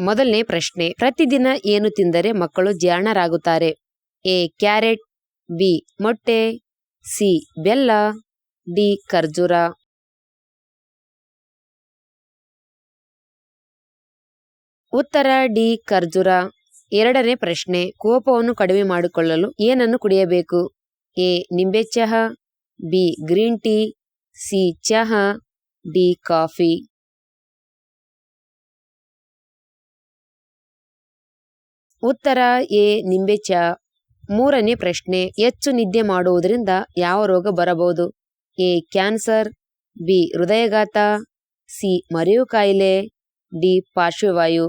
ಮೊದಲನೇ ಪ್ರಶ್ನೆ, ಪ್ರತಿದಿನ ಏನು ತಿಂದರೆ ಮಕ್ಕಳು ಜೀರ್ಣರಾಗುತ್ತಾರೆ? ಎ, ಕ್ಯಾರೆಟ್, ಬಿ, ಮೊಟ್ಟೆ, ಸಿ, ಬೆಲ್ಲ, ಡಿ, ಖರ್ಜೂರ. ಉತ್ತರ, ಡಿ, ಖರ್ಜೂರ. ಎರಡನೇ ಪ್ರಶ್ನೆ, ಕೋಪವನ್ನು ಕಡಿಮೆ ಮಾಡಿಕೊಳ್ಳಲು ಏನನ್ನು ಕುಡಿಯಬೇಕು? ಎ ನಿಂಬೆ ಚಹಾ ಬಿ, ಗ್ರೀನ್ ಟೀ, ಸಿ, ಚಹಾ, ಡಿ, ಕಾಫಿ. ಉತ್ತರ ಎ ನಿಂಬೆ ಚ. ಮೂರನೇ ಪ್ರಶ್ನೆ, ಹೆಚ್ಚು ನಿದ್ದೆ ಮಾಡುವುದರಿಂದ ಯಾವ ರೋಗ ಬರಬಹುದು? ಎ, ಕ್ಯಾನ್ಸರ್, ಬಿ, ಹೃದಯಘಾತ, ಸಿ, ಮರೆಯು ಕಾಯಿಲೆ, ಡಿ, ಪಾರ್ಶ್ವವಾಯು.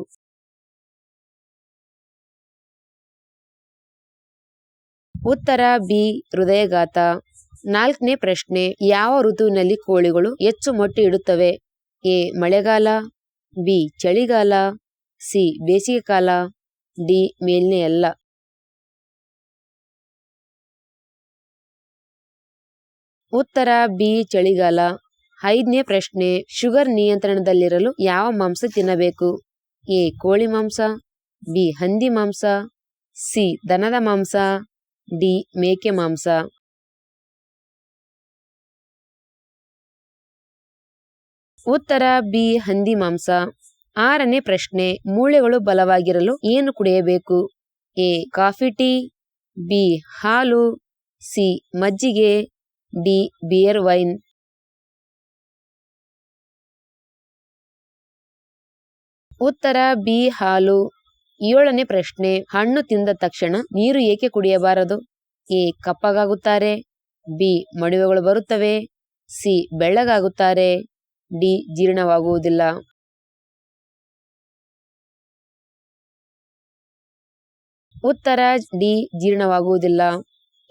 ಉತ್ತರ ಬಿ, ಹೃದಯಘಾತ. ನಾಲ್ಕನೇ ಪ್ರಶ್ನೆ, ಯಾವ ಋತುವಿನಲ್ಲಿ ಕೋಳಿಗಳು ಹೆಚ್ಚು ಮೊಟ್ಟೆ ಇಡುತ್ತವೆ? ಎ, ಮಳೆಗಾಲ, ಬಿ, ಚಳಿಗಾಲ, ಸಿ, ಬೇಸಿಗೆಕಾಲ. ಡಿ ಮೇಲ್ನೇ ಎಲ್ಲ. ಉತ್ತರ, ಬಿ, ಚಳಿಗಾಲ. ಐದನೇ ಪ್ರಶ್ನೆ, ಶುಗರ್ ನಿಯಂತ್ರಣದಲ್ಲಿರಲು ಯಾವ ಮಾಂಸ ತಿನ್ನಬೇಕು? ಎ, ಕೋಳಿ ಮಾಂಸ, ಬಿ, ಹಂದಿ ಮಾಂಸ, ಸಿ, ದನದ ಮಾಂಸ, ಡಿ, ಮೇಕೆ ಮಾಂಸ. ಉತ್ತರ, ಬಿ, ಹಂದಿ ಮಾಂಸ. ಆರನೇ ಪ್ರಶ್ನೆ, ಮೂಳೆಗಳು ಬಲವಾಗಿರಲು ಏನು ಕುಡಿಯಬೇಕು? ಎ, ಕಾಫಿ, ಟೀ, ಬಿ, ಹಾಲು, ಸಿ, ಮಜ್ಜಿಗೆ, ಡಿ, ಬಿಯರ್ ವೈನ್. ಉತ್ತರ, ಬಿ, ಹಾಲು. ಏಳನೇ ಪ್ರಶ್ನೆ, ಹಣ್ಣು ತಿಂದ ತಕ್ಷಣ ನೀರು ಏಕೆ ಕುಡಿಯಬಾರದು? ಎ, ಕಪ್ಪಗಾಗುತ್ತಾರೆ. ಬಿ, ಮಡುವೆಗಳು ಬರುತ್ತವೆ. ಸಿ, ಬೆಳ್ಳಗಾಗುತ್ತಾರೆ. ಡಿ, ಜೀರ್ಣವಾಗುವುದಿಲ್ಲ. ಉತ್ತರ ಡಿ, ಜೀರ್ಣವಾಗುವುದಿಲ್ಲ.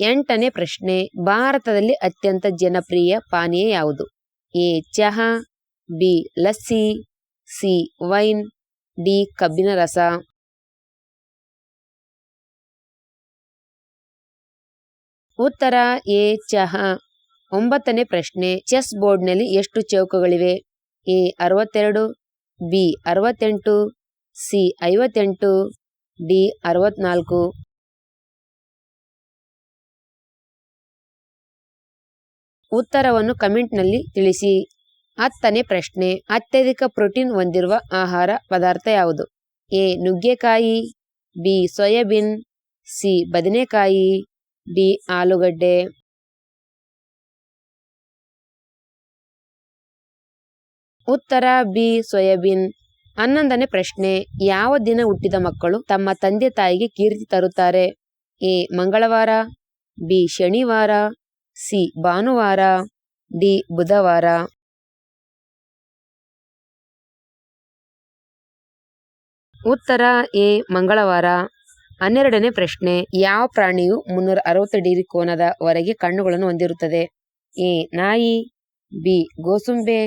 ಎಂಟನೇ ಪ್ರಶ್ನೆ, ಭಾರತದಲ್ಲಿ ಅತ್ಯಂತ ಜನಪ್ರಿಯ ಪಾನೀಯ ಯಾವುದು? ಎ, ಚಹಾ, B, lassi, C, wine, D, ಕಬ್ಬಿನ ರಸ. ಉತ್ತರ ಎ, ಚಹಾ. ಒಂಬತ್ತನೇ ಪ್ರಶ್ನೆ, ಚೆಸ್ ಬೋರ್ಡ್ನಲ್ಲಿ ಎಷ್ಟು ಚೌಕಗಳಿವೆ? ಎ, ಅರವತ್ತೆರಡು, ಬಿ, ಅರವತ್ತೆಂಟು, ಸಿ, ಐವತ್ತೆಂಟು ಡಿ ಅರವತ್ನಾಲ್ಕು. ಉತ್ತರವನ್ನು ಕಮೆಂಟ್ನಲ್ಲಿ ತಿಳಿಸಿ. ಹತ್ತನೇ ಪ್ರಶ್ನೆ, ಅತ್ಯಧಿಕ ಪ್ರೋಟೀನ್ ಹೊಂದಿರುವ ಆಹಾರ ಪದಾರ್ಥ ಯಾವುದು? ಎ, ನುಗ್ಗೆಕಾಯಿ, ಬಿ, ಸೋಯಾಬೀನ್, ಸಿ, ಬದನೆಕಾಯಿ, ಡಿ, ಆಲೂಗಡ್ಡೆ. ಉತ್ತರ, ಬಿ, ಸೋಯಾಬೀನ್. ಹನ್ನೊಂದನೇ ಪ್ರಶ್ನೆ, ಯಾವ ದಿನ ಹುಟ್ಟಿದ ಮಕ್ಕಳು ತಮ್ಮ ತಂದೆ ತಾಯಿಗೆ ಕೀರ್ತಿ ತರುತ್ತಾರೆ? ಎ, ಮಂಗಳವಾರ, ಬಿ, ಶನಿವಾರ, ಸಿ, ಭಾನುವಾರ, ಡಿ, ಬುಧವಾರ. ಉತ್ತರ, ಎ, ಮಂಗಳವಾರ. ಹನ್ನೆರಡನೇ ಪ್ರಶ್ನೆ, ಯಾವ ಪ್ರಾಣಿಯು ಮುನ್ನೂರ ಅರವತ್ತು ಡಿಗ್ರಿ ಕೋನದ ವರೆಗೆ ಕಣ್ಣುಗಳನ್ನು ಹೊಂದಿರುತ್ತದೆ? ಎ, ನಾಯಿ, ಬಿ, ಗೋಸುಂಬೆ,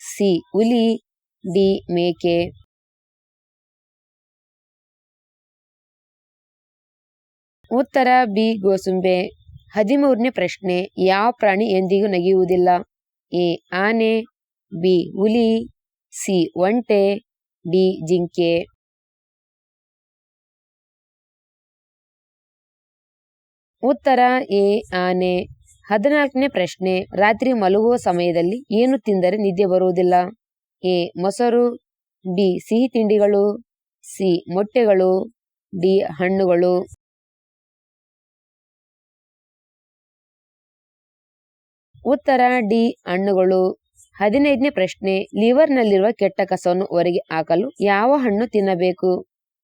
ಸಿ, ಹುಲಿ ಡಿ ಮೇಕೆ. ಉತ್ತರ ಬಿ, ಗೋಸುಂಬೆ. ಹದಿಮೂರನೇ ಪ್ರಶ್ನೆ, ಯಾವ ಪ್ರಾಣಿ ಎಂದಿಗೂ ನಗಿಯುವುದಿಲ್ಲ? ಎ, ಆನೆ. ಬಿ, ಹುಲಿ. ಸಿ, ಒಂಟೆ. ಡಿ, ಜಿಂಕೆ. ಉತ್ತರ ಎ, ಆನೆ. ಹದಿನಾಲ್ಕನೇ ಪ್ರಶ್ನೆ, ರಾತ್ರಿ ಮಲಗುವ ಸಮಯದಲ್ಲಿ ಏನು ತಿಂದರೆ ನಿದ್ದೆ ಬರುವುದಿಲ್ಲ? ಎ ಮೊಸರು, ಬಿ ಸಿಹಿ ತಿಂಡಿಗಳು, ಸಿ ಮೊಟ್ಟೆಗಳು, ಡಿ ಹಣ್ಣುಗಳು. ಉತ್ತರ, ಡಿ ಹಣ್ಣುಗಳು. ಹದಿನೈದನೇ ಪ್ರಶ್ನೆ, ಲಿವರ್ನಲ್ಲಿರುವ ಕೆಟ್ಟ ಕಸವನ್ನು ಹೊರಗೆ ಹಾಕಲು ಯಾವ ಹಣ್ಣು ತಿನ್ನಬೇಕು?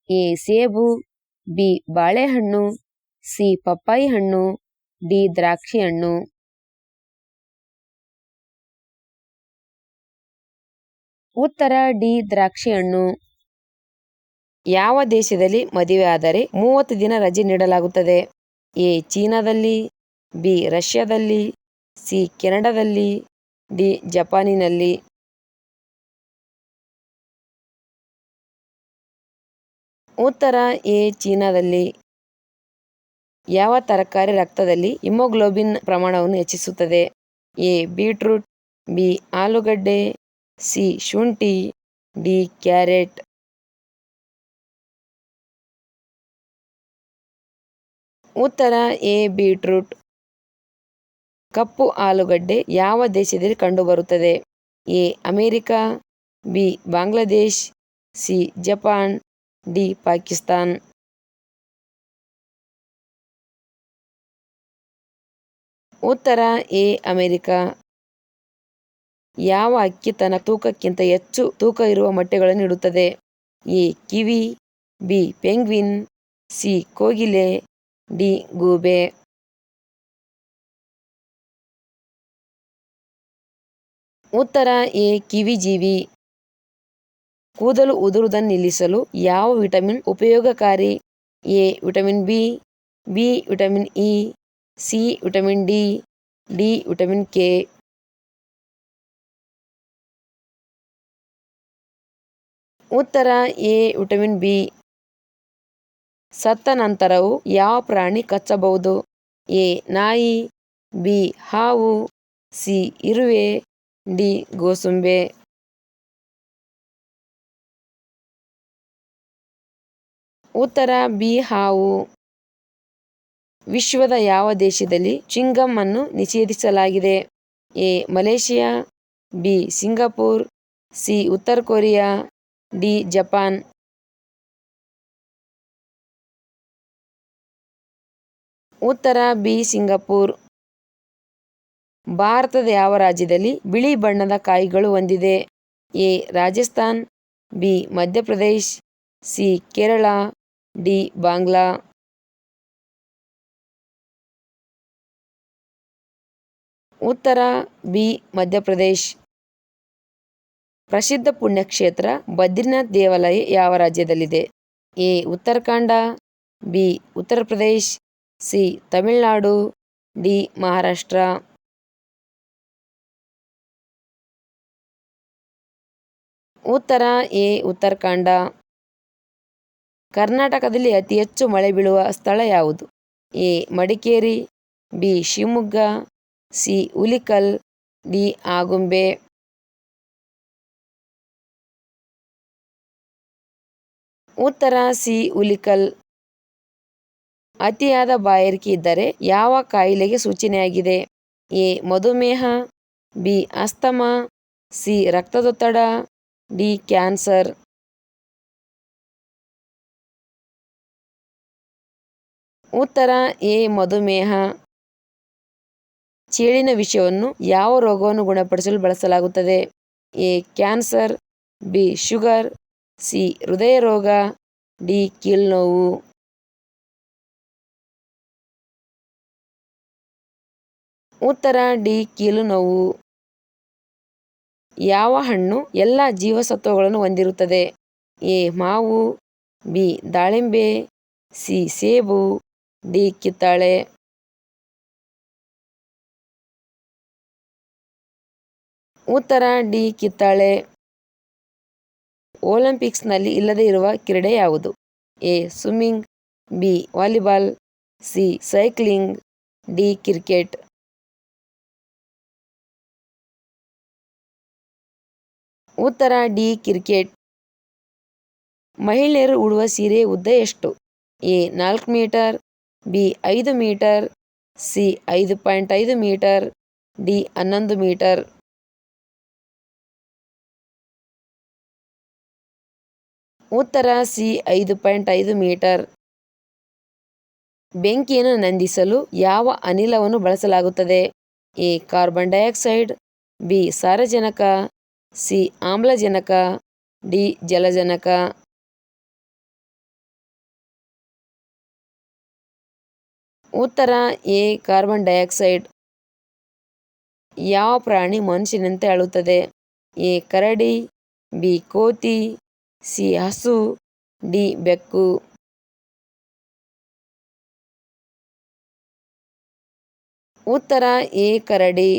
ಎ ಸೇಬು, ಬಿ ಬಾಳೆಹಣ್ಣು, ಸಿ ಪಪ್ಪಾಯಿ ಹಣ್ಣು, ಡಿ ದ್ರಾಕ್ಷಿ ಹಣ್ಣು. ಉತ್ತರ ಡಿ ದ್ರಾಕ್ಷಿ ಹಣ್ಣು. ಯಾವ ದೇಶದಲ್ಲಿ ಮದುವೆ ಆದರೆ ಮೂವತ್ತು ದಿನ ರಜೆ ನೀಡಲಾಗುತ್ತದೆ? ಎ ಚೀನಾದಲ್ಲಿ, ಬಿ ರಷ್ಯಾದಲ್ಲಿ, ಸಿ ಕೆನಡಾದಲ್ಲಿ, ಡಿ ಜಪಾನಿನಲ್ಲಿ. ಉತ್ತರ ಎ ಚೀನಾದಲ್ಲಿ. ಯಾವ ತರಕಾರಿ ರಕ್ತದಲ್ಲಿ ಹಿಮೋಗ್ಲೋಬಿನ್ ಪ್ರಮಾಣವನ್ನು ಹೆಚ್ಚಿಸುತ್ತದೆ? ಎ ಬೀಟ್ರೂಟ್, ಬಿ ಆಲೂಗಡ್ಡೆ ಸಿ ಶುಂಠಿ, ಡಿ ಕ್ಯಾರೆಟ್. ಉತ್ತರ, ಎ ಬೀಟ್ರೂಟ್. ಕಪ್ಪು ಆಲೂಗಡ್ಡೆ ಯಾವ ದೇಶದಲ್ಲಿ ಕಂಡುಬರುತ್ತದೆ? A America, B Bangladesh, C Japan, D Pakistan. ಉತ್ತರ, ಎ ಅಮೇರಿಕಾ. ಯಾವ ಅಕ್ಕಿ ತನ್ನ ತೂಕಕ್ಕಿಂತ ಹೆಚ್ಚು ತೂಕ ಇರುವ ಮೊಟ್ಟೆಗಳನ್ನು ಇಡುತ್ತದೆ? A. Kiwi, B. Penguin, C. ಕೋಗಿಲೆ, ಡಿ. ಗೂಬೆ. ಉತ್ತರ ಎ. ಕಿವಿ ಜೀವಿ. ಕೂದಲು ಉದುರುವುದನ್ನು ನಿಲ್ಲಿಸಲು ಯಾವ ವಿಟಮಿನ್ ಉಪಯೋಗಕಾರಿ? A. Vitamin B B. Vitamin E, C. Vitamin D D. Vitamin K. ಉತ್ತರ ಎ, ವಿಟಮಿನ್ ಬಿ. ಸತ್ತ ನಂತರವು ಯಾವ ಪ್ರಾಣಿ ಕಚ್ಚಬಹುದು? ಎ, ನಾಯಿ, ಬಿ, ಹಾವು, ಸಿ, ಇರುವೆ, ಡಿ, ಗೋಸುಂಬೆ. ಉತ್ತರ ಬಿ, ಹಾವು. ವಿಶ್ವದ ಯಾವ ದೇಶದಲ್ಲಿ ಚಿಂಗಮ್ ಅನ್ನು ನಿಷೇಧಿಸಲಾಗಿದೆ? A, Malaysia, B, Singapore, C, ಉತ್ತರ ಕೊರಿಯಾ. D, Japan. ಉತ್ತರ ಬಿ, ಸಿಂಗಾಪುರ್. ಭಾರತದ ಯಾವ ರಾಜ್ಯದಲ್ಲಿ ಬಿಳಿ ಬಣ್ಣದ ಕಾಯಿಗಳು ಹೊಂದಿದೆ A, Rajasthan. B, Madhya Pradesh. C, Kerala. D, Bangla. ಉತ್ತರ ಬಿ, ಮಧ್ಯಪ್ರದೇಶ್. ಪ್ರಸಿದ್ಧ ಪುಣ್ಯಕ್ಷೇತ್ರ ಬದ್ರಿನಾಥ್ ದೇವಾಲಯ ಯಾವ ರಾಜ್ಯದಲ್ಲಿದೆ? A. Uttarakhand, B. Uttar Pradesh, C. Tamil Nadu, D. Maharashtra. ಉತ್ತರ, ಎ. ಉತ್ತರಾಖಂಡ. ಕರ್ನಾಟಕದಲ್ಲಿ ಅತಿ ಹೆಚ್ಚು ಮಳೆ ಬೀಳುವ ಸ್ಥಳ ಯಾವುದು? A. Madikeri, B. Shivamogga, C. Hulikal, D. Agumbe. ಉತ್ತರ ಸಿ ಉಲಿಕಲ್ ಅತಿಯಾದ ಬಾಯಾರಿಕೆ ಇದ್ದರೆ ಯಾವ ಕಾಯಿಲೆಗೆ ಸೂಚನೆಯಾಗಿದೆ? ಎ. ಮಧುಮೇಹ, ಬಿ. Asthma, C. ರಕ್ತದೊತ್ತಡ, ಡಿ. ಕ್ಯಾನ್ಸರ್. ಉತ್ತರ, ಎ. ಮಧುಮೇಹ. ಚೇಳಿನ ವಿಷಯವನ್ನು ಯಾವ ರೋಗವನ್ನು ಗುಣಪಡಿಸಲು ಬಳಸಲಾಗುತ್ತದೆ? A. Cancer, B. Sugar C, ಹೃದಯ ರೋಗ, ಡಿ ಕೀಲ್ನೋವು ಉತ್ತರ, ಡಿ ಕೀಲು ನೋವು ಯಾವ ಹಣ್ಣು ಎಲ್ಲ ಜೀವಸತ್ವಗಳನ್ನು ಹೊಂದಿರುತ್ತದೆ? ಎ, ಮಾವು, ಬಿ, ದಾಳಿಂಬೆ, ಸಿ, ಸೇಬು, ಡಿ, ಕಿತ್ತಾಳೆ. ಉತ್ತರ, ಡಿ, ಕಿತ್ತಳೆ. ಒಲಿಂಪಿಕ್ಸ್ನಲ್ಲಿ ಇಲ್ಲದೇ ಇರುವ ಕ್ರೀಡೆ ಯಾವುದು? A. Swimming, B. Volleyball, C. Cycling, D. Cricket. ಉತ್ತರ, ಡಿ. ಕ್ರಿಕೆಟ್. ಮಹಿಳೆಯರು ಉಡುವ ಸೀರೆ ಉದ್ದ ಎಷ್ಟು? ಎ. ನಾಲ್ಕು ಮೀಟರ್, ಬಿ. ಐದು ಮೀಟರ್, ಸಿ. ಐದು ಪಾಯಿಂಟ್ ಐದು ಮೀಟರ್, ಡಿ. ಹನ್ನೊಂದು ಮೀಟರ್. ಉತ್ತರ ಸಿ ಐದು ಪಾಯಿಂಟ್ ಐದು ಮೀಟರ್. ಬೆಂಕಿಯನ್ನು ನಂದಿಸಲು ಯಾವ ಅನಿಲವನ್ನು ಬಳಸಲಾಗುತ್ತದೆ? ಎ ಕಾರ್ಬನ್ ಡೈಆಕ್ಸೈಡ್, ಬಿ ಸಾರಜನಕ, ಸಿ ಆಮ್ಲಜನಕ, ಡಿ ಜಲಜನಕ. ಉತ್ತರ ಎ ಕಾರ್ಬನ್ ಡೈಆಕ್ಸೈಡ್. ಯಾವ ಪ್ರಾಣಿ ಮನುಷ್ಯನಂತೆ ಅಳುತ್ತದೆ? ಎ ಕರಡಿ, ಬಿ ಕೋತಿ ಸಿ ಹಸು ಡಿ ಬೆಕ್ಕು ಉತ್ತರ ಎ ಕರಡಿ